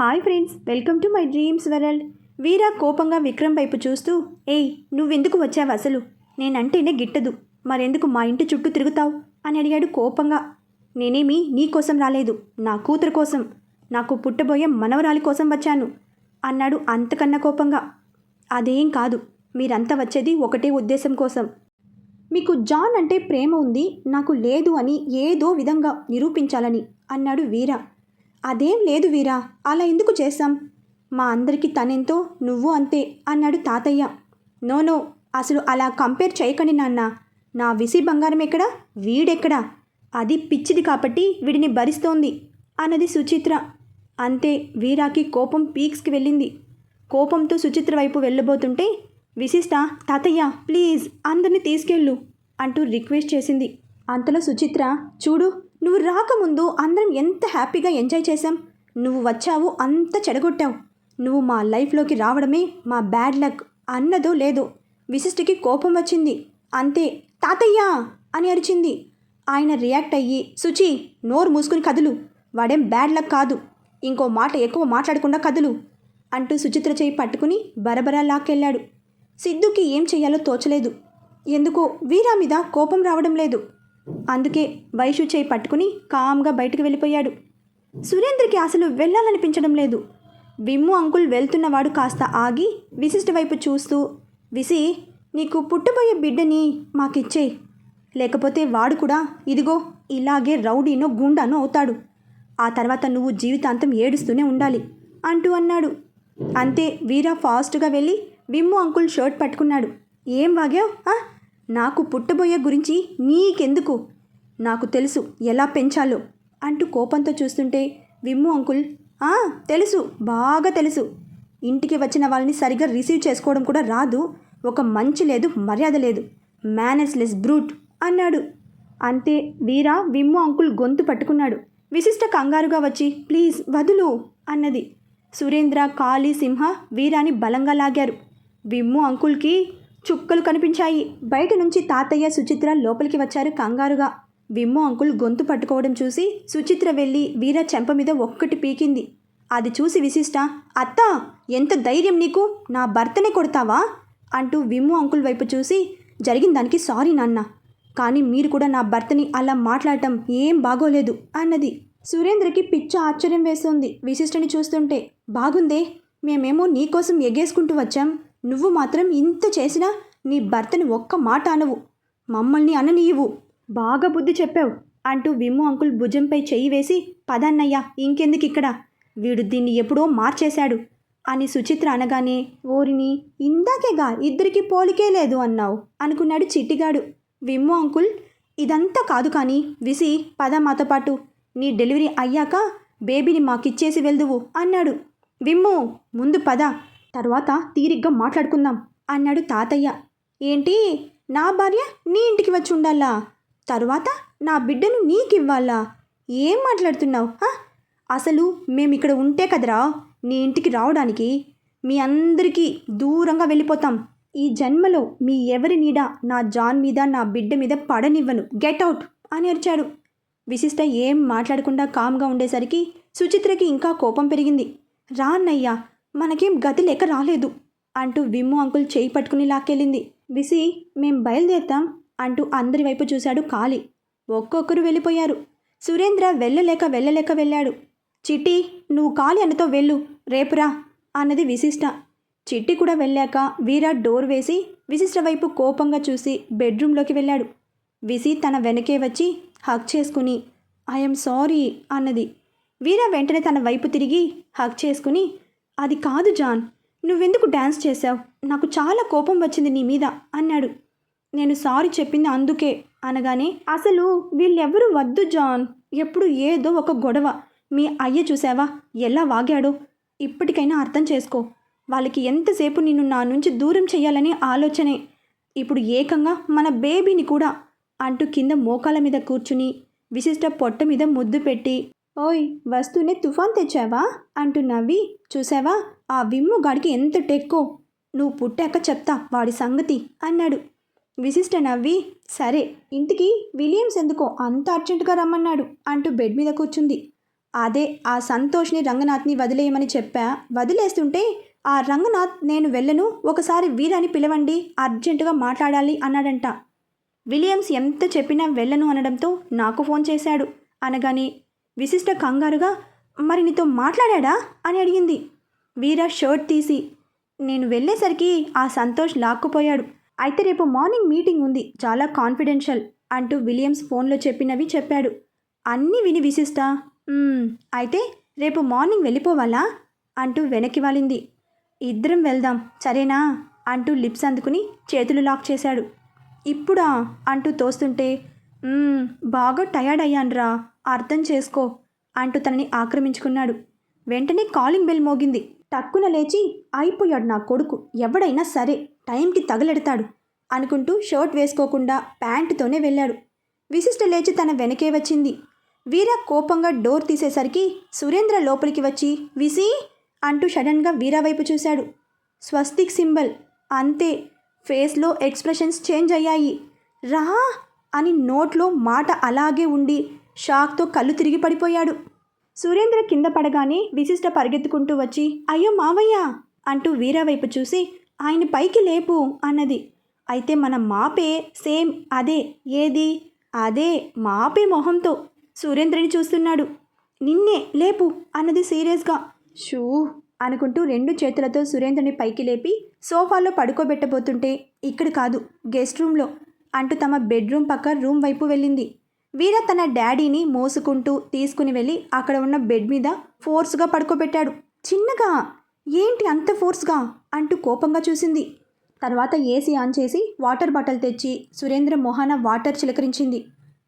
Hi friends welcome to my dreams world. Veera కోపంగా విక్రమ్ వైపు చూస్తూ ఏయ్ నువ్వెందుకు వచ్చావు అసలు? నేనంటేనే గిట్టదు. మరెందుకు మా ఇంటి చుట్టూ తిరుగుతావు? అని అడిగాడు కోపంగా. నేనేమి నీ కోసం రాలేదు నా కూతురు కోసం. నాకు పుట్టబోయే మనవరాలి కోసం వచ్చాను అన్నాడు అంతకన్నా కోపంగా. అదేం కాదు మీరంతా వచ్చేది ఒకటే ఉద్దేశం కోసం. మీకు జాన్ అంటే ప్రేమ ఉంది నాకు లేదు అని ఏదో విధంగా నిరూపించాలని అన్నాడు వీర. అదేం లేదు వీరా అలా ఎందుకు చేస్తాం మా అందరికీ తనెంతో నువ్వు అంతే అన్నాడు తాతయ్య. నో నో అసలు అలా కంపేర్ చేయకండి నాన్న. నా విసి బంగారం ఎక్కడా? వీడెక్కడా? అది పిచ్చిది కాబట్టి వీడిని భరిస్తోంది అన్నది సుచిత్ర. అంతే వీరాకి కోపం పీక్స్కి వెళ్ళింది. కోపంతో సుచిత్ర వైపు వెళ్ళబోతుంటే విశిష్ట తాతయ్య ప్లీజ్ అందరిని తీసుకెళ్ళు అంటూ రిక్వెస్ట్ చేసింది. అంతలో సుచిత్ర చూడు నువ్వు రాకముందు అందరం ఎంత హ్యాపీగా ఎంజాయ్ చేశాం? నువ్వు వచ్చావు అంత చెడగొట్టావు. నువ్వు మా లైఫ్లోకి రావడమే మా బ్యాడ్ లక్ అన్నదో లేదో విశిష్టికి కోపం వచ్చింది. అంతే తాతయ్య! అని అరిచింది. ఆయన రియాక్ట్ అయ్యి సుచి నోరు మూసుకుని కదులు. వాడేం బ్యాడ్ లక్ కాదు. ఇంకో మాట ఎక్కువ మాట్లాడకుండా కదులు అంటూ సుచిత్ర చేయి పట్టుకుని బరబరా లాక్కెళ్ళాడు. సిద్ధుకి ఏం చెయ్యాలో తోచలేదు. ఎందుకో వీరా మీద కోపం రావడం లేదు. అందుకే వైషు చేయి పట్టుకుని కామ్గా బయటకు వెళ్ళిపోయాడు. సురేంద్రకి అసలు వెళ్ళాలనిపించడం లేదు. విమ్ము అంకుల్ వెళ్తున్నవాడు కాస్త ఆగి విశిష్ట వైపు చూస్తూ విసి నీకు పుట్టబోయే బిడ్డని మాకిచ్చేయి లేకపోతే వాడు కూడా ఇదిగో ఇలాగే రౌడీనో గుండానో అవుతాడు. ఆ తర్వాత నువ్వు జీవితాంతం ఏడుస్తూనే ఉండాలి అంటూ అన్నాడు. అంతే వీరా ఫాస్ట్గా వెళ్ళి విమ్ము అంకుల్ షర్ట్ పట్టుకున్నాడు. ఏం వాగావు నాకు పుట్టబోయే గురించి నీకెందుకు? నాకు తెలుసు ఎలా పెంచాలో అంటూ కోపంతో చూస్తుంటే విమ్ము అంకుల్ "ఆ, తెలుసు బాగా తెలుసు. ఇంటికి వచ్చిన వాళ్ళని సరిగ్గా రిసీవ్ చేసుకోవడం కూడా రాదు. ఒక మంచి లేదు మర్యాద లేదు. మేనేజ్ లెస్ బ్రూట్ అన్నాడు. అంతే వీరా విమ్ము అంకుల్ గొంతు పట్టుకున్నాడు. విశిష్ట కంగారుగా వచ్చి ప్లీజ్ వదులు అన్నది. సురేంద్ర కాళీ సింహ వీరాని బలంగా లాగారు. విమ్ము అంకుల్కి చుక్కలు కనిపించాయి. బయట నుంచి తాతయ్య సుచిత్ర లోపలికి వచ్చారు కంగారుగా. విమ్మో అంకుల్ గొంతు పట్టుకోవడం చూసి సుచిత్ర వెళ్ళి వీర చెంప మీద ఒక్కటి పీకింది. అది చూసి విశిష్ట అత్త ఎంత ధైర్యం నీకు? నా భర్తనే కొడతావా? అంటూ విమ్ము అంకుల్ వైపు చూసి జరిగిన దానికి సారీ నాన్న. కానీ మీరు కూడా నా భర్తని అలా మాట్లాడటం ఏం బాగోలేదు అన్నది. సురేంద్రకి పిచ్చ ఆశ్చర్యం వేస్తుంది విశిష్టని చూస్తుంటే. బాగుందే మేమేమో నీకోసం ఎగేసుకుంటూ వచ్చాం. నువ్వు మాత్రం ఇంత చేసినా నీ భర్తని ఒక్క మాట అనవు. మమ్మల్ని అననీయవు. బాగా బుద్ధి చెప్పావు అంటూ విమ్ము అంకుల్ భుజంపై చెయ్యి వేసి పదన్నయ్యా ఇంకెందుకు ఇక్కడ? వీడు దీన్ని ఎప్పుడో మార్చేశాడు అని సుచిత్ర అనగానే ఓరిని ఇందాకేగా ఇద్దరికి పోలికే లేదు అన్నావు అనుకున్నాడు చిట్టిగాడు. విమ్ము అంకుల్ ఇదంతా కాదు కానీ విసి పద మాతో పాటు. నీ డెలివరీ అయ్యాక బేబీని మాకిచ్చేసి వెళ్దువు అన్నాడు. విమ్ము ముందు పద. తర్వాత తీరిగ్గా మాట్లాడుకుందాం అన్నాడు తాతయ్య. ఏంటి? నా భార్య నీ ఇంటికి వచ్చి ఉండాలా? తర్వాత నా బిడ్డను నీకివ్వాలా? ఏం మాట్లాడుతున్నావు? అసలు మేము ఇక్కడ ఉంటే కదరా నీ ఇంటికి రావడానికి? మీ అందరికీ దూరంగా వెళ్ళిపోతాం. ఈ జన్మలో మీ ఎవరి నీడ నా జాన్ మీద నా బిడ్డ మీద పడనివ్వను. Get out! అని అరిచాడు. విశిష్ట ఏం మాట్లాడకుండా కామ్గా ఉండేసరికి సుచిత్రకి ఇంకా కోపం పెరిగింది. రాన్నయ్యా మనకేం గతి లేక రాలేదు అంటూ విమ్ము అంకుల్ చేయి పట్టుకుని లాక్కెళ్ళింది. విసి మేం బయలుదేరుతాం అంటూ అందరి వైపు చూశాడు కాలి ఒక్కొక్కరు వెళ్ళిపోయారు. సురేంద్ర వెళ్ళలేక వెళ్ళలేక వెళ్ళాడు. చిట్టి నువ్వు కాలి అన్నతో వెళ్ళు రేపురా అన్నది విశిష్ట. చిట్టి కూడా వెళ్ళాక వీరా డోర్ వేసి విశిష్ట వైపు కోపంగా చూసి బెడ్రూమ్లోకి వెళ్ళాడు. విసి తన వెనకే వచ్చి హక్ చేసుకుని ఐఎమ్ సారీ అన్నది. వీర వెంటనే తన వైపు తిరిగి హక్ చేసుకుని అది కాదు జాన్. నువ్వెందుకు డ్యాన్స్ చేశావు? నాకు చాలా కోపం వచ్చింది నీ మీద అన్నాడు. నేను సారీ చెప్పింది అందుకే అనగానే అసలు వీళ్ళెవ్వరూ వద్దు జాన్. ఎప్పుడు ఏదో ఒక గొడవ. మీ అయ్య చూసావా ఎలా వాగాడో? ఇప్పటికైనా అర్థం చేసుకో. వాళ్ళకి ఎంతసేపు నిన్ను నా నుంచి దూరం చేయాలనే ఆలోచనే. ఇప్పుడు ఏకంగా మన బేబీని కూడా అంటూ కింద మోకాల మీద కూర్చుని విశిష్ట పొట్ట మీద ముద్దు పెట్టి ఓయ్ వస్తూనే తుఫాన్ తెచ్చావా? అంటూ నవ్వి చూసావా? ఆ విమ్ము గాడికి ఎంత టెక్కో. నువ్వు పుట్టాక చెప్తా వాడి సంగతి అన్నాడు. విశిష్ట నవ్వి సరే ఇంటికి విలియమ్స్ ఎందుకో అంత అర్జెంటుగా రమ్మన్నాడు అంటూ బెడ్ మీద కూర్చుంది. అదే ఆ సంతోష్ని రంగనాథ్ని వదిలేయమని చెప్పా. వదిలేస్తుంటే ఆ రంగనాథ్ నేను వెళ్ళను ఒకసారి వీరాని పిలవండి అర్జెంటుగా మాట్లాడాలి అన్నాడంట. విలియమ్స్ ఎంత చెప్పినా వెళ్ళను అనడంతో నాకు ఫోన్ చేశాడు. అనగానే విశిష్ట కంగారుగా మరి నీతో మాట్లాడా అని అడిగింది. వీర షర్ట్ తీసి నేను వెళ్ళేసరికి ఆ సంతోష్ లాక్కుపోయాడు. అయితే రేపు మార్నింగ్ మీటింగ్ ఉంది చాలా కాన్ఫిడెన్షియల్ అంటూ విలియమ్స్ ఫోన్లో చెప్పినవి చెప్పాడు. అన్నీ విని విశిష్ట. అయితే రేపు మార్నింగ్ వెళ్ళిపోవాలా? అంటూ వెనక్కి వాలింది. ఇద్దరం వెళ్దాం సరేనా? అంటూ లిప్స్ అందుకుని చేతులు లాక్ చేశాడు. ఇప్పుడా? అంటూ తోస్తుంటే బాగా టయర్డ్ అయ్యాన్రా అర్థం చేసుకో అంటూ తనని ఆక్రమించుకున్నాడు. వెంటనే కాలింగ్ బెల్ మోగింది. టక్కున లేచి అయిపోయాడు నా కొడుకు. ఎవడైనా సరే టైంకి తగలెడతాడు అనుకుంటూ షర్ట్ వేసుకోకుండా ప్యాంటుతోనే వెళ్ళాడు. విశిష్ట లేచి తన వెనకే వచ్చింది. వీర కోపంగా డోర్ తీసేసరికి సురేంద్ర లోపలికి వచ్చి విసి అంటూ సడన్గా వీరా వైపు చూశాడు. స్వస్తిక్ సింబల్ అంతే. ఫేస్లో ఎక్స్ప్రెషన్స్ చేంజ్ అయ్యాయి. రా! అని నోట్లో మాట అలాగే ఉండి షాక్తో కళ్ళు తిరిగి పడిపోయాడు. సురేంద్ర కింద పడగానే విశిష్ట పరిగెత్తుకుంటూ వచ్చి అయ్యో మావయ్య! అంటూ వీరా వైపు చూసి ఆయన పైకి లేపు అన్నది. అయితే మన మాపే సేమ్ అదే ఏది? అదే మాపే మొహంతో సురేంద్రని చూస్తున్నాడు. నిన్నే లేపు అన్నది సీరియస్గా. షూ అనుకుంటూ రెండు చేతులతో సురేంద్రని పైకి లేపి సోఫాలో పడుకోబెట్టబోతుంటే ఇక్కడ కాదు గెస్ట్ రూమ్లో. అంటూ తమ బెడ్రూమ్ పక్క రూమ్ వైపు వెళ్ళింది. వీర తన డాడీని మోసుకుంటూ తీసుకుని వెళ్ళి అక్కడ ఉన్న బెడ్ మీద ఫోర్స్గా పడుకోబెట్టాడు. చిన్నగా ఏంటి అంత ఫోర్స్గా? అంటూ కోపంగా చూసింది. తర్వాత ఏసీ ఆన్ చేసి వాటర్ బాటిల్ తెచ్చి సురేంద్ర మొహాన వాటర్ చిలకరించింది.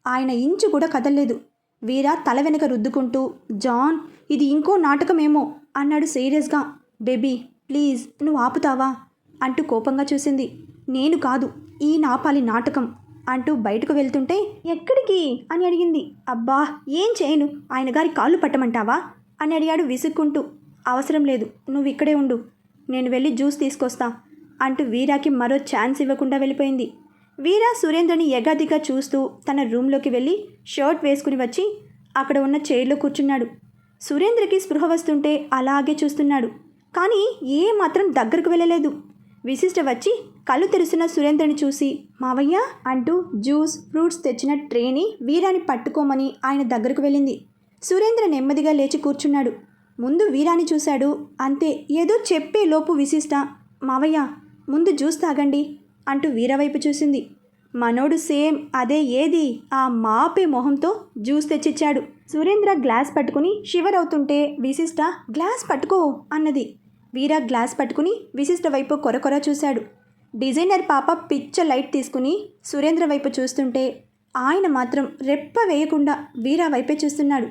ఆయన ఇంచు కూడా కదల్లేదు. వీర తల వెనక రుద్దుకుంటూ జాన్ ఇది ఇంకో నాటకమేమో అన్నాడు సీరియస్గా. బేబీ ప్లీజ్ నువ్వు ఆపుతావా? అంటూ కోపంగా చూసింది. నేను కాదు ఈ నాపాలి నాటకం అంటూ బయటకు వెళ్తుంటే ఎక్కడికి? అని అడిగింది. అబ్బా ఏం చేయను? ఆయన గారి కాళ్ళు పట్టమంటావా? అని అడిగాడు విసుక్కుంటూ. అవసరం లేదు నువ్వు ఇక్కడే ఉండు. నేను వెళ్ళి జ్యూస్ తీసుకొస్తా అంటూ వీరాకి మరో ఛాన్స్ ఇవ్వకుండా వెళ్ళిపోయింది. వీరా సురేంద్రని ఎగాదిగా చూస్తూ తన రూమ్లోకి వెళ్ళి షర్ట్ వేసుకుని వచ్చి అక్కడ ఉన్న చైర్లో కూర్చున్నాడు. సురేంద్రకి స్పృహ వస్తుంటే అలాగే చూస్తున్నాడు. కానీ ఏ మాత్రం దగ్గరకు వెళ్ళలేదు. విశిష్ట వచ్చి కళ్ళు తెరిసిన సురేంద్రని చూసి మావయ్య అంటూ జ్యూస్ ఫ్రూట్స్ తెచ్చిన ట్రేని వీరాని పట్టుకోమని ఆయన దగ్గరకు వెళ్ళింది. సురేంద్ర నెమ్మదిగా లేచి కూర్చున్నాడు. ముందు వీరాని చూశాడు. అంతే ఏదో చెప్పే లోపు విశిష్ట మావయ్య ముందు జ్యూస్ తాగండి అంటూ వీరవైపు చూసింది. మనోడు సేమ్ అదే ఏది ఆ మాపే మొహంతో జ్యూస్ తెచ్చిచ్చాడు. సురేంద్ర గ్లాస్ పట్టుకుని షివర్ అవుతుంటే విశిష్ట గ్లాస్ పట్టుకో అన్నది. వీర గ్లాస్ పట్టుకుని విశిష్ట వైపు కొరకొర చూశాడు. డిజైనర్ పాప పిచ్చ లైట్ తీసుకుని సురేంద్ర వైపు చూస్తుంటే ఆయన మాత్రం రెప్ప వేయకుండా వీరా వైపే చూస్తున్నాడు.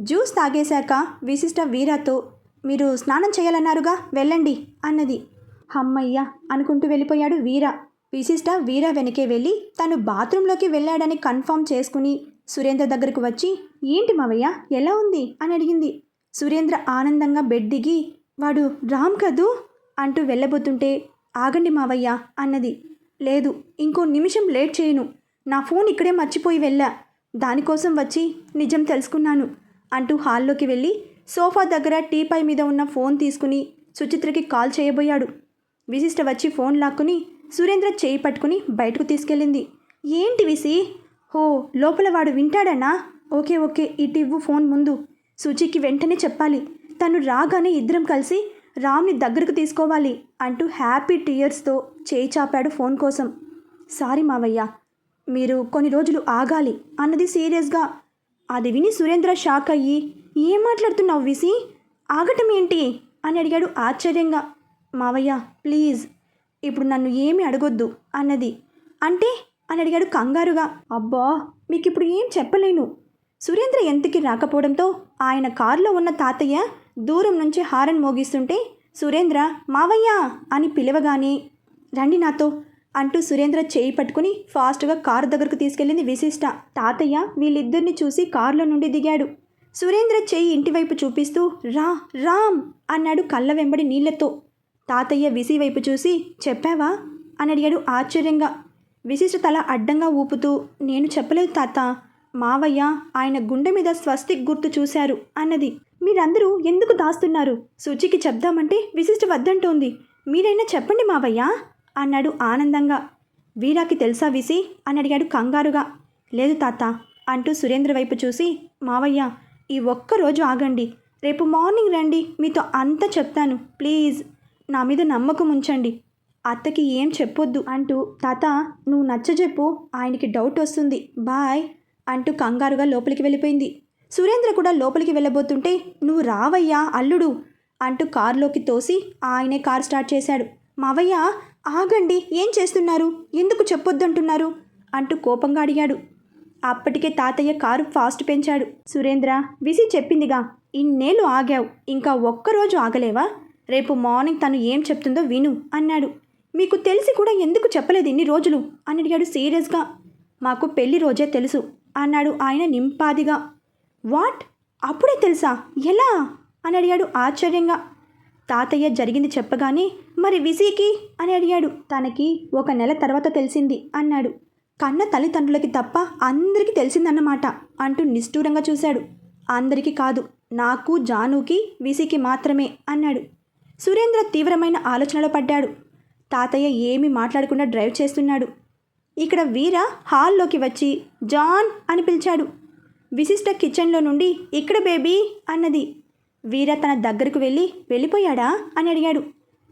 జ్యూస్ తాగేశాక విశిష్ట వీరాతో మీరు స్నానం చేయాలన్నారుగా వెళ్ళండి అన్నది. హమ్మయ్య అనుకుంటూ వెళ్ళిపోయాడు వీర. విశిష్ట వీర వెనకే వెళ్ళి తను బాత్రూంలోకి వెళ్ళాడని కన్ఫర్మ్ చేసుకుని సురేంద్ర దగ్గరకు వచ్చి ఏంటి మావయ్య ఎలా ఉంది? అని అడిగింది. సురేంద్ర ఆనందంగా బెడ్ దిగి వాడు రామ్ కదూ? అంటూ వెళ్ళబోతుంటే ఆగండి మావయ్య అన్నది. లేదు ఇంకో నిమిషం లేట్ చేయను. నా ఫోన్ ఇక్కడే మర్చిపోయి వెళ్ళా. దానికోసం వచ్చి నిజం తెలుసుకున్నాను అంటూ హాల్లోకి వెళ్ళి సోఫా దగ్గర టీపై మీద ఉన్న ఫోన్ తీసుకుని సుచిత్రకి కాల్ చేయబోయాడు. విశిష్ట వచ్చి ఫోన్ లాక్కుని సురేంద్ర చేయి పట్టుకుని బయటకు తీసుకెళ్ళింది. ఏంటి విసి హో లోపల వాడు వింటాడనా? ఓకే ఓకే ఇటు ఇవ్వు ఫోన్ ముందు. సుచికి వెంటనే చెప్పాలి. తను రాగానే ఇద్దరం కలిసి రామ్ని దగ్గరకు తీసుకోవాలి అంటూ హ్యాపీ టీయర్స్తో చేయి చాపాడు ఫోన్ కోసం. సారీ మావయ్య మీరు కొన్ని రోజులు ఆగాలి అన్నది సీరియస్గా. అది విని సురేంద్ర షాక్ అయ్యి ఏం మాట్లాడుతున్నావు విసి? ఆగటం ఏంటి? అని అడిగాడు ఆశ్చర్యంగా. మావయ్య ప్లీజ్ ఇప్పుడు నన్ను ఏమి అడగొద్దు అన్నది. అంటే? అని అడిగాడు కంగారుగా. అబ్బా మీకు ఇప్పుడు ఏం చెప్పలేను. సురేంద్ర ఎంతకి రాకపోవడంతో ఆయన కారులో ఉన్న తాతయ్య దూరం నుంచి హారన్ మోగిస్తుంటే సురేంద్ర మావయ్య! అని పిలవగానే రండి నాతో! అంటూ సురేంద్ర చేయి పట్టుకుని ఫాస్ట్గా కారు దగ్గరకు తీసుకెళ్ళింది విశిష్ట. తాతయ్య వీళ్ళిద్దరిని చూసి కారులో నుండి దిగాడు. సురేంద్ర చేయి ఇంటివైపు చూపిస్తూ రా రామ్! అన్నాడు కళ్ళ వెంబడి నీళ్ళతో తాతయ్య విసి వైపు చూసి చెప్పావా? అని అడిగాడు ఆశ్చర్యంగా. విశిష్ట తల అడ్డంగా ఊపుతూ నేను చెప్పలేదు తాత. మావయ్య ఆయన గుండె మీద స్వస్తిక్ గుర్తు చూశారు అన్నది. మీరందరూ ఎందుకు దాస్తున్నారు? సూచికి చెప్దామంటే విశిష్ట వద్దంటోంది. మీరైనా చెప్పండి మావయ్య అన్నాడు ఆనందంగా. వీరాకి తెలుసా విసి అని అడిగాడు కంగారుగా. లేదు తాత అంటూ సురేంద్ర వైపు చూసి మావయ్య ఈ ఒక్క రోజు ఆగండి. రేపు మార్నింగ్ రండి మీతో అంతా చెప్తాను ప్లీజ్. నా మీద నమ్మకం ఉంచండి. అత్తకి ఏం చెప్పొద్దు అంటూ తాత నువ్వు నచ్చజెప్పు ఆయనకి డౌట్ వస్తుంది బాయ్ అంటూ కంగారుగా లోపలికి వెళ్ళిపోయింది. సురేంద్ర కూడా లోపలికి వెళ్ళబోతుంటే నువ్వు రావయ్యా అల్లుడు అంటూ కారులోకి తోసి ఆయనే కారు స్టార్ట్ చేశాడు. మావయ్య ఆగండి ఏం చేస్తున్నారు? ఎందుకు చెప్పొద్దంటున్నారు? అంటూ కోపంగా అడిగాడు. అప్పటికే తాతయ్య కారు ఫాస్ట్ పెంచాడు. సురేంద్ర విసి చెప్పిందిగా ఇన్నేళ్ళు ఆగావు ఇంకా ఒక్కరోజు ఆగలేవా? రేపు మార్నింగ్ తను ఏం చెప్తుందో విను అన్నాడు. మీకు తెలిసి కూడా ఎందుకు చెప్పలేదు ఇన్ని రోజులు? అని అడిగాడు సీరియస్గా. మాకు పెళ్ళి రోజే తెలుసు అన్నాడు ఆయన నింపాదిగా. వాట్? అప్పుడే తెలుసా? ఎలా? అని అడిగాడు ఆశ్చర్యంగా. తాతయ్య జరిగింది చెప్పగానే మరి విసీకి? అని అడిగాడు. తనకి ఒక నెల తర్వాత తెలిసింది అన్నాడు. కన్న తల్లిదండ్రులకి తప్ప అందరికీ తెలిసిందన్నమాట అంటూ నిష్ఠూరంగా చూశాడు. అందరికీ కాదు నాకు జానుకి విసికి మాత్రమే అన్నాడు. సురేంద్ర తీవ్రమైన ఆలోచనలో పడ్డాడు. తాతయ్య ఏమీ మాట్లాడకుండా డ్రైవ్ చేస్తున్నాడు. ఇక్కడ వీర హాల్లోకి వచ్చి జాన్ అని పిలిచాడు. విశిష్ట కిచెన్లో నుండి ఇక్కడ బేబీ అన్నది. వీర తన దగ్గరకు వెళ్ళి వెళ్ళిపోయాడా? అని అడిగాడు.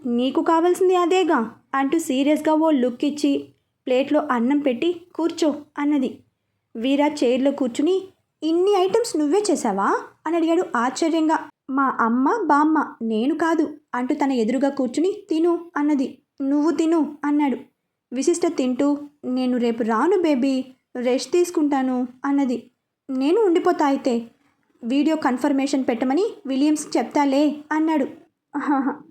నీకు కావాల్సింది అదేగా అంటూ సీరియస్గా ఓ లుక్ ఇచ్చి ప్లేట్లో అన్నం పెట్టి కూర్చో అన్నది. వీర చైర్లో కూర్చుని ఇన్ని ఐటమ్స్ నువ్వే చేసావా అని అడిగాడు ఆశ్చర్యంగా. మా అమ్మ బామ్మ నేను కాదు అంటూ తన ఎదురుగా కూర్చుని తిను అన్నది. నువ్వు తిను అన్నాడు. విశిష్ట తింటూ నేను రేపు రాను బేబీ రెస్ట్ తీసుకుంటాను అన్నది. నేను ఉండిపోతా అయితే. వీడియో కన్ఫర్మేషన్ పెట్టమని విలియమ్స్ చెప్తాలే అన్నాడు.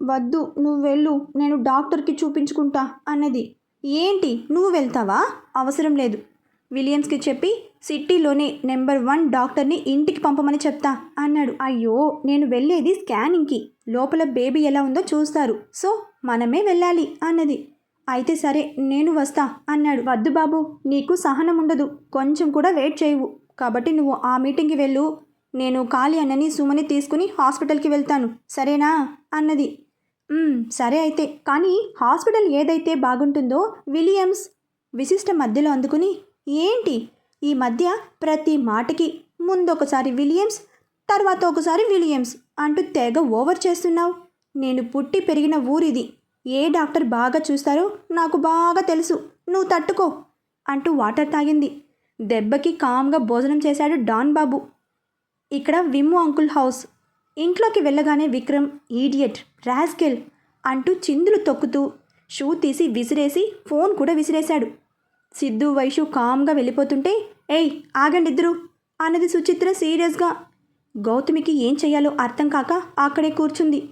వద్దు నువ్వు వెళ్ళు నేను డాక్టర్కి చూపించుకుంటా అన్నది. ఏంటి నువ్వు వెళ్తావా? అవసరం లేదు. విలియమ్స్కి చెప్పి సిటీలోనే నెంబర్ వన్ డాక్టర్ని ఇంటికి పంపమని చెప్తా అన్నాడు. అయ్యో నేను వెళ్ళేది స్కానింగ్కి. లోపల బేబీ ఎలా ఉందో చూస్తారు. సో మనమే వెళ్ళాలి అన్నది. అయితే సరే నేను వస్తా అన్నాడు. వద్దు బాబు నీకు సహనం ఉండదు. కొంచెం కూడా వెయిట్ చేయవు. కాబట్టి నువ్వు ఆ మీటింగ్కి వెళ్ళు. నేను ఖాళీ అన్నని సుమని తీసుకుని హాస్పిటల్కి వెళ్తాను. సరేనా? అన్నది. సరే అయితే. కానీ హాస్పిటల్ ఏదైతే బాగుంటుందో విలియమ్స్ విశిష్ట మధ్యలో అందుకుని ఏంటి? ఈ మధ్య ప్రతి మాటకి ముందొకసారి విలియమ్స్ తర్వాత ఒకసారి విలియమ్స్ అంటూ తెగ ఓవర్ చేస్తున్నావు. నేను పుట్టి పెరిగిన ఊరిది. ఏ డాక్టర్ బాగా చూస్తారో నాకు బాగా తెలుసు. నువ్వు తట్టుకో అంటూ వాటర్ తాగింది. దెబ్బకి కామ్గా భోజనం చేశాడు డాన్ బాబు. ఇక్కడ విమ్ము అంకుల్ హౌస్. ఇంట్లోకి వెళ్ళగానే విక్రమ్ ఈడియట్ రాస్కెల్ అంటూ చిందులు తొక్కుతూ షూ తీసి విసిరేసి ఫోన్ కూడా విసిరేశాడు. సిద్ధు వైషు కామ్గా వెళ్ళిపోతుంటే ఏయ్ ఆగండి ఇద్దరు అన్నది సుచిత్ర సీరియస్గా. గౌతమికి ఏం చెయ్యాలో అర్థం కాక అక్కడే కూర్చుంది.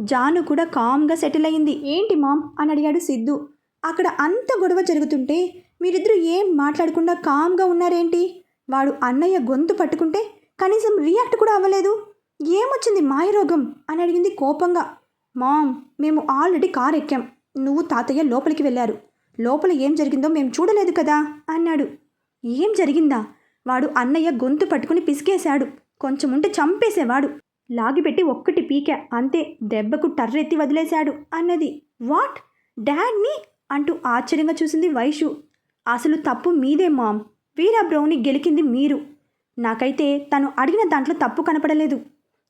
జాను కూడా కామ్గా సెటిల్ అయింది. ఏంటి మామ్? అని అడిగాడు సిద్ధు. అక్కడ అంత గొడవ జరుగుతుంటే మీరిద్దరూ ఏం మాట్లాడకుండా కామ్గా ఉన్నారేంటి? వాడు అన్నయ్య గొంతు పట్టుకుంటే కనీసం రియాక్ట్ కూడా అవ్వలేదు. ఏమొచ్చింది మాయరోగం? అని అడిగింది కోపంగా. మామ్ మేము ఆల్రెడీ కార్ ఎక్కాం. నువ్వు తాతయ్య లోపలికి వెళ్ళారు. లోపల ఏం జరిగిందో మేము చూడలేదు కదా? అన్నాడు. ఏం జరిగిందా? వాడు అన్నయ్య గొంతు పట్టుకుని పిసికేశాడు. కొంచెం ఉంటే చంపేసేవాడు. లాగిపెట్టి ఒక్కటి పీక అంతే దెబ్బకు టర్రెత్తి వదిలేశాడు అన్నది. వాట్? డాడ్ని? అంటూ ఆశ్చర్యంగా చూసింది వైషు. అసలు తప్పు మీదే మామ్. వీరా బ్రౌని గెలికింది మీరు. నాకైతే తను అడిగిన దాంట్లో తప్పు కనపడలేదు.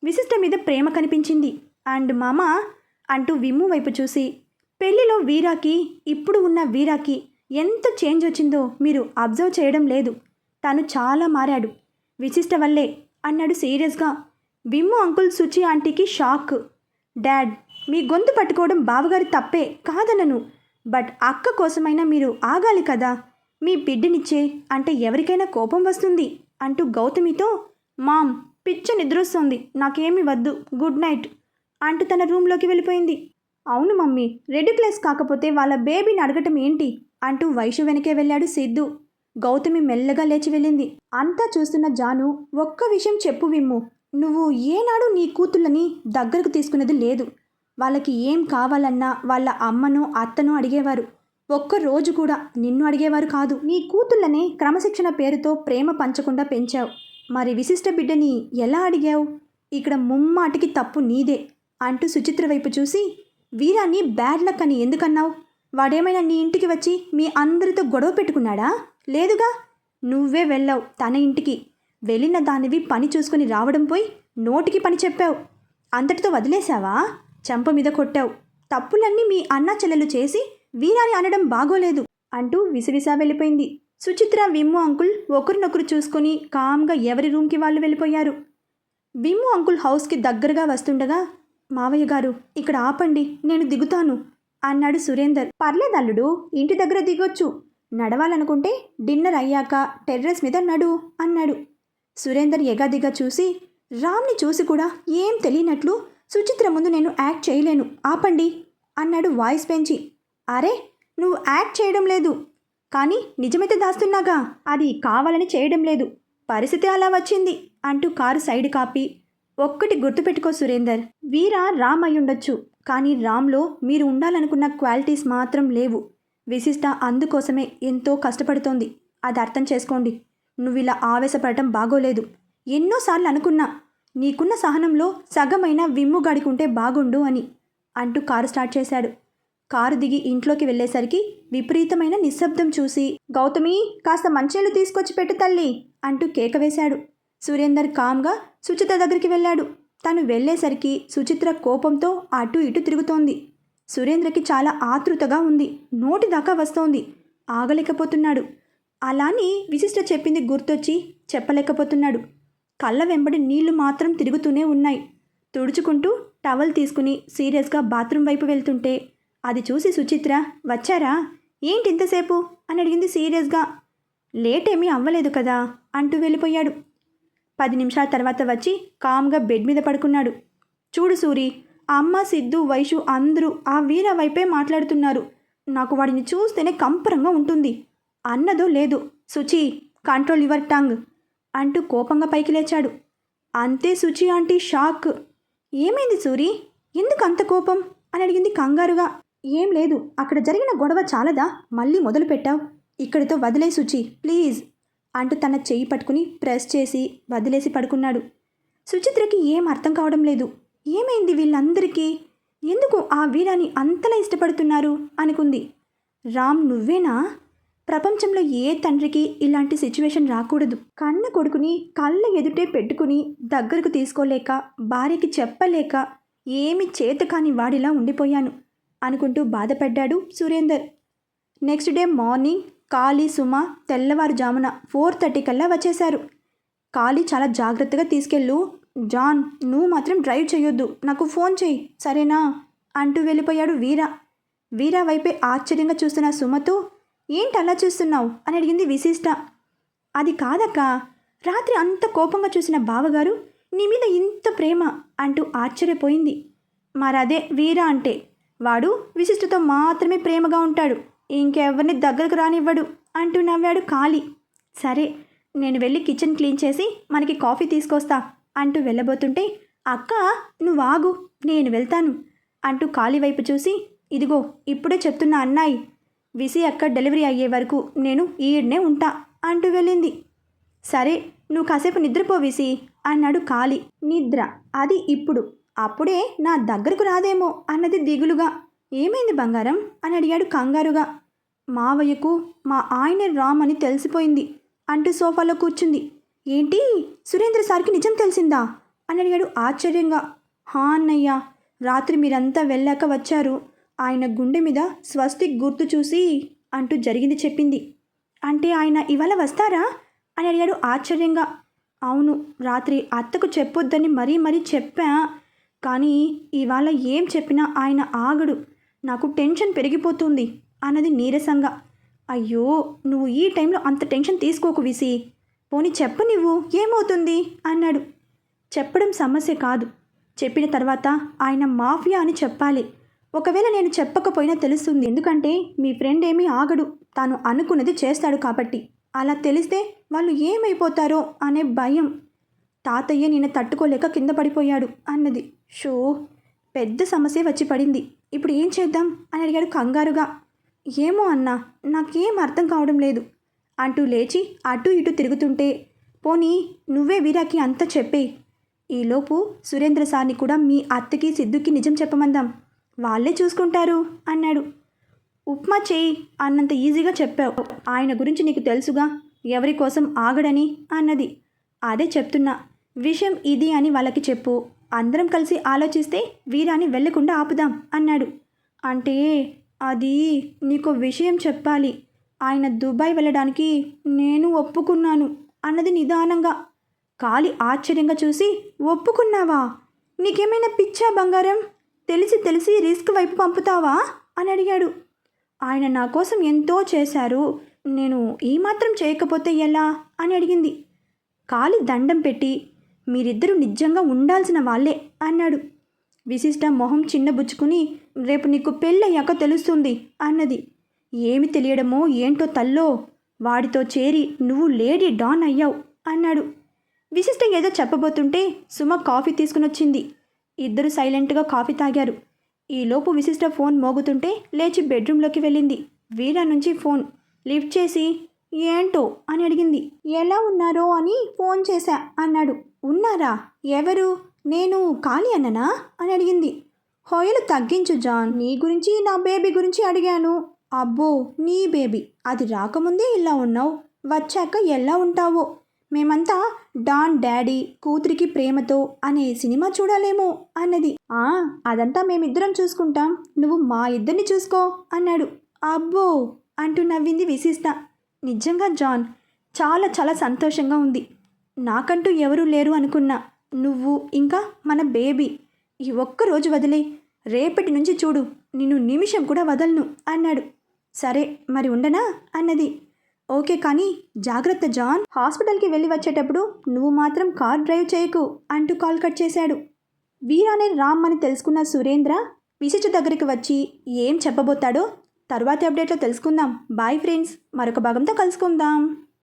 విశిష్ట మీద ప్రేమ కనిపించింది. అండ్ మామ అంటూ విమ్ము వైపు చూసి పెళ్ళిలో వీరాకి ఇప్పుడు ఉన్న వీరాకి ఎంత చేంజ్ వచ్చిందో మీరు అబ్జర్వ్ చేయడం లేదు. తను చాలా మారాడు. విశిష్ట వల్లే అన్నాడు సీరియస్గా. విమ్ము అంకుల్ సుచి ఆంటీకి షాక్. డాడ్ మీ గొంతు పట్టుకోవడం బావగారి తప్పే కాదనను. బట్ అక్క కోసమైనా మీరు ఆగాలి కదా. మీ బిడ్డనిచ్చే అంటే ఎవరికైనా కోపం వస్తుంది అంటూ గౌతమితో మామ్ పిచ్చ నిద్రొస్తుంది నాకేమి వద్దు గుడ్ నైట్ అంటూ తన రూమ్లోకి వెళ్ళిపోయింది. అవును మమ్మీ రెడ్యుక్లెస్ కాకపోతే వాళ్ళ బేబీని అడగటం ఏంటి? అంటూ వైషు వెనకే వెళ్ళాడు సిద్ధు. గౌతమి మెల్లగా లేచి వెళ్ళింది. అంతా చూస్తున్న జాను ఒక్క విషయం చెప్పు విమ్ము. నువ్వు ఏనాడు నీ కూతుళ్ళని దగ్గరకు తీసుకునేది లేదు. వాళ్ళకి ఏం కావాలన్నా వాళ్ళ అమ్మను అత్తను అడిగేవారు. ఒక్క రోజు కూడా నిన్ను అడిగేవారు కాదు. నీ కూతుళ్ళనే క్రమశిక్షణ పేరుతో ప్రేమ పంచకుండా పెంచావు. మరి విశిష్ట బిడ్డని ఎలా అడిగావు? ఇక్కడ ముమ్మాటికి తప్పు నీదే అంటూ సుచిత్ర వైపు చూసి వీరాన్ని బ్యాడ్ లక్ అని ఎందుకన్నావు? వాడేమైనా నీ ఇంటికి వచ్చి మీ అందరితో గొడవ పెట్టుకున్నాడా? లేదుగా? నువ్వే వెళ్ళావు తన ఇంటికి. వెళ్ళిన దానివి పని చూసుకుని రావడం పోయి నోటికి పని చెప్పావు. అంతటితో వదిలేశావా? చంప మీద కొట్టావు. తప్పులన్నీ మీ అన్న చెల్లెలు చేసి వీరాని అనడం బాగోలేదు అంటూ విసిరిసా వెళ్ళిపోయింది. సుచిత్ర విమ్ము అంకుల్ ఒకరినొకరు చూసుకొని కామ్గా ఎవరి రూమ్కి వాళ్ళు వెళ్ళిపోయారు. విమ్ము అంకుల్ హౌస్కి దగ్గరగా వస్తుండగా మావయ్య గారు ఇక్కడ ఆపండి నేను దిగుతాను అన్నాడు సురేందర్. పర్లేదు అల్లుడు ఇంటి దగ్గర దిగొచ్చు. నడవాలనుకుంటే డిన్నర్ అయ్యాక టెర్రస్ మీద నడు అన్నాడు. సురేందర్ ఎగాదిగా చూసి రామ్ని చూసి కూడా ఏం తెలియనట్లు సుచిత్ర ముందు నేను యాక్ట్ చేయలేను. ఆపండి అన్నాడు వాయిస్ పెంచి. అరే నువ్వు యాక్ట్ చేయడం లేదు. కానీ నిజమైతే దాస్తున్నాగా. అది కావాలని చేయడం లేదు. పరిస్థితి అలా వచ్చింది అంటూ కారు సైడ్ కాపి. ఒక్కటి గుర్తుపెట్టుకో సురేందర్. వీర రామ్ అయ్యుండొచ్చు కానీ రామ్లో మీరు ఉండాలనుకున్న క్వాలిటీస్ మాత్రం లేవు. విశిష్ట అందుకోసమే ఎంతో కష్టపడుతోంది. అది అర్థం చేసుకోండి. నువ్వు ఇలా ఆవేశపడటం బాగోలేదు. ఎన్నోసార్లు అనుకున్నా నీకున్న సహనంలో సగమైన విమ్ము గడికుంటే బాగుండు అని అంటూ కారు స్టార్ట్ చేశాడు. కారు దిగి ఇంట్లోకి వెళ్ళేసరికి విపరీతమైన నిశ్శబ్దం చూసి గౌతమి కాస్త మంచేళ్ళు తీసుకొచ్చి పెట్టు తల్లి అంటూ కేక వేశాడు. సురేందర్ కామ్గా సుచిత్ర దగ్గరికి వెళ్ళాడు. తను వెళ్ళేసరికి సుచిత్ర కోపంతో అటు ఇటు తిరుగుతోంది. సురేంద్రకి చాలా ఆతృతగా ఉంది. నోటి దాకా వస్తోంది. ఆగలేకపోతున్నాడు. అలాని విశిష్ట చెప్పింది గుర్తొచ్చి చెప్పలేకపోతున్నాడు. కళ్ళ వెంబడి నీళ్ళు మాత్రం తిరుగుతూనే ఉన్నాయి. తుడుచుకుంటూ టవల్ తీసుకుని సీరియస్గా బాత్రూమ్ వైపు వెళ్తుంటే అది చూసి సుచిత్ర వచ్చారా? ఏంటి ఇంతసేపు? అని అడిగింది సీరియస్గా. లేట్ ఏమీ అవ్వలేదు కదా? అంటూ వెళ్ళిపోయాడు. పది నిమిషాల తర్వాత వచ్చి కామ్గా బెడ్ మీద పడుకున్నాడు. చూడు సూరి అమ్మ సిద్ధు వైషు అందరూ ఆ వీర వైపే మాట్లాడుతున్నారు. నాకు వాడిని చూస్తేనే కంపరంగా ఉంటుంది. అన్నదో లేదు. Suchi control your tongue. అంటూ కోపంగా పైకి లేచాడు. అంతే సుచి ఆంటీ షాక్. ఏమైంది సూరి? ఎందుకు అంత కోపం? అని అడిగింది కంగారుగా. ఏం లేదు అక్కడ జరిగిన గొడవ చాలదా? మళ్ళీ మొదలు పెట్టావు. ఇక్కడితో వదిలే సుచి ప్లీజ్ అంటూ తన చెయ్యి పట్టుకుని ప్రెస్ చేసి వదిలేసి పడుకున్నాడు. సుచిత్రకి ఏం అర్థం కావడం లేదు. ఏమైంది వీళ్ళందరికీ? ఎందుకు ఆ వీరాని అంతలా ఇష్టపడుతున్నారు? అనుకుంది. రామ్ నువ్వేనా? ప్రపంచంలో ఏ తండ్రికి ఇలాంటి సిచ్యువేషన్ రాకూడదు. కన్న కొడుకుని కళ్ళ ఎదుటే పెట్టుకుని దగ్గరకు తీసుకోలేక భార్యకి చెప్పలేక ఏమి చేత కాని వాడిలా ఉండిపోయాను అనుకుంటూ బాధపడ్డాడు సురేందర్. నెక్స్ట్ డే మార్నింగ్ కాళీ సుమ తెల్లవారుజామున ఫోర్ థర్టీ కల్లా వచ్చేశారు. కాళీ చాలా జాగ్రత్తగా తీసుకెళ్ళు. జాన్ నువ్వు మాత్రం డ్రైవ్ చేయొద్దు. నాకు ఫోన్ చెయ్యి సరేనా? అంటూ వెళ్ళిపోయాడు వీరా. వీర వైపే ఆశ్చర్యంగా చూస్తున్న సుమతో ఏంటి అలా చూస్తున్నావు? అని అడిగింది విశిష్ట. అది కాదక్క. రాత్రి అంత కోపంగా చూసిన బావగారు నీ మీద ఇంత ప్రేమ అంటూ ఆశ్చర్యపోయింది. మరదే వీర అంటే వాడు విశిష్టతో మాత్రమే ప్రేమగా ఉంటాడు. ఇంకెవరిని దగ్గరకు రానివ్వడు అంటూ నవ్వాడు ఖాళీ సరే నేను వెళ్ళి కిచెన్ క్లీన్ చేసి మనకి కాఫీ తీసుకొస్తా అంటూ వెళ్ళబోతుంటే అక్క నువ్వు ఆగు నేను వెళ్తాను అంటూ ఖాళీ వైపు చూసి ఇదిగో ఇప్పుడే చెప్తున్నా అన్నాయి. విసి అక్క డెలివరీ అయ్యే వరకు నేను ఈడ్నే ఉంటా అంటూ వెళ్ళింది. సరే నువ్వు కాసేపు నిద్రపో విసి అన్నాడు కాలి నిద్ర అది ఇప్పుడు. అప్పుడే నా దగ్గరకు రాదేమో అన్నది దిగులుగా. ఏమైంది బంగారం? అని అడిగాడు కంగారుగా. మావయ్యకు మా ఆయన రామ్ అని తెలిసిపోయింది అంటూ సోఫాలో కూర్చుంది. ఏంటి? సురేంద్ర సార్కి నిజం తెలిసిందా? అని అడిగాడు ఆశ్చర్యంగా. హా అన్నయ్య రాత్రి మీరంతా వెళ్ళాక వచ్చారు. ఆయన గుండె మీద స్వస్తిక్ గుర్తు చూసి అంటూ జరిగింది చెప్పింది. అంటే ఆయన ఇవాళ వస్తారా? అని అడిగాడు ఆశ్చర్యంగా. అవును రాత్రి అత్తకు చెప్పొద్దని మరీ మరీ చెప్పా. కానీ ఇవాళ ఏం చెప్పినా ఆయన ఆగడు. నాకు టెన్షన్ పెరిగిపోతుంది అన్నది నీరసంగా. అయ్యో నువ్వు ఈ టైంలో అంత టెన్షన్ తీసుకోకు విసి. పోనీ చెప్పు నువ్వు ఏమవుతుంది? అన్నాడు. చెప్పడం సమస్య కాదు. చెప్పిన తర్వాత ఆయన మాఫియా అని చెప్పాలి. ఒకవేళ నేను చెప్పకపోయినా తెలుస్తుంది. ఎందుకంటే మీ ఫ్రెండ్ ఏమీ ఆగడు. తాను అనుకున్నది చేస్తాడు కాబట్టి. అలా తెలిస్తే వాళ్ళు ఏమైపోతారో అనే భయం. తాతయ్య నిన్న తట్టుకోలేక కింద పడిపోయాడు అన్నది. షో పెద్ద సమస్య వచ్చి పడింది. ఇప్పుడు ఏం చేద్దాం? అని అడిగాడు కంగారుగా. ఏమో అన్నా నాకేం అర్థం కావడం లేదు అంటూ లేచి అటు ఇటు తిరుగుతుంటే పోనీ నువ్వే వీరాకి అంతా చెప్పే ఈలోపు సురేంద్ర సార్ని కూడా మీ అత్తకి సిద్ధుకి నిజం చెప్పమందాం. వాళ్ళే చూసుకుంటారు అన్నాడు. ఉప్మా చేయి అన్నంత ఈజీగా చెప్పావు. ఆయన గురించి నీకు తెలుసుగా ఎవరి కోసం ఆగడని అన్నది. అదే చెప్తున్నా. విషయం ఇది అని వాళ్ళకి చెప్పు. అందరం కలిసి ఆలోచిస్తే వీరాని వెళ్ళకుండా ఆపుదాం అన్నాడు. అంటే అది నీకు విషయం చెప్పాలి. ఆయన దుబాయ్ వెళ్ళడానికి నేను ఒప్పుకున్నాను అన్నది నిదానంగా. కాలి ఆశ్చర్యంగా చూసి ఒప్పుకున్నావా? నీకేమైనా పిచ్చా బంగారం? తెలిసి తెలిసి రిస్క్ వైపు పంపుతావా? అని అడిగాడు. ఆయన నా కోసం ఎంతో చేశారు. నేను ఈ మాత్రం చేయకపోతే ఎలా? అని అడిగింది. కాలి దండం పెట్టి మీరిద్దరూ నిజంగా ఉండాల్సిన వాళ్ళే అన్నాడు. విశిష్ట మొహం చిన్నబుచ్చుకుని రేపు నీకు పెళ్ళయ్యాక తెలుస్తుంది అన్నది. ఏమి తెలియడమో ఏంటో తల్లో వాడితో చేరి నువ్వు లేడీ డాన్ అయ్యావు అన్నాడు. విశిష్టంగా ఏదో చెప్పబోతుంటే సుమ కాఫీ తీసుకుని వచ్చింది ఇద్దరు సైలెంట్గా కాఫీ తాగారు. ఈలోపు విశిష్ట ఫోన్ మోగుతుంటే లేచి బెడ్రూమ్లోకి వెళ్ళింది. వీరా నుంచి ఫోన్. లిఫ్ట్ చేసి ఏంటో? అని అడిగింది. ఎలా ఉన్నారో అని ఫోన్ చేశా అన్నాడు. ఉన్నారా? ఎవరు? నేను ఖాళీ అన్ననా? అని అడిగింది. హోయలు తగ్గించు జాన్. నీ గురించి నా బేబీ గురించి అడిగాను. అబ్బో నీ బేబీ. అది రాకముందే ఇలా ఉన్నావు. వచ్చాక ఎలా ఉంటావో? మేమంతా డాన్ డాడీ కూతురికి ప్రేమతో అనే సినిమా చూడాలేమో అన్నది. ఆ అదంతా మేమిద్దరం చూసుకుంటాం. నువ్వు మా ఇద్దరిని చూసుకో అన్నాడు. అబ్బో అంటూ నవ్వింది విశిష్ట. నిజంగా జాన్ చాలా చాలా సంతోషంగా ఉంది. నాకంటూ ఎవరూ లేరు అనుకున్నా. నువ్వు ఇంకా మన బేబీ. ఈ ఒక్క రోజు వదిలే. రేపటి నుంచి చూడు. నిన్ను నిమిషం కూడా వదలను అన్నాడు. సరే మరి ఉండనా? అన్నది. ఓకే కానీ జాగ్రత్త జాన్. హాస్పిటల్కి వెళ్ళి వచ్చేటప్పుడు నువ్వు మాత్రం కార్ డ్రైవ్ చేయకు అంటూ కాల్ కట్ చేశాడు. వీరానే రామ్ అని తెలుసుకున్న సురేంద్ర విశిష్ట దగ్గరికి వచ్చి ఏం చెప్పబోతాడో తర్వాతి అప్డేట్లో తెలుసుకుందాం. బాయ్ ఫ్రెండ్స్ మరొక భాగంతో కలుసుకుందాం.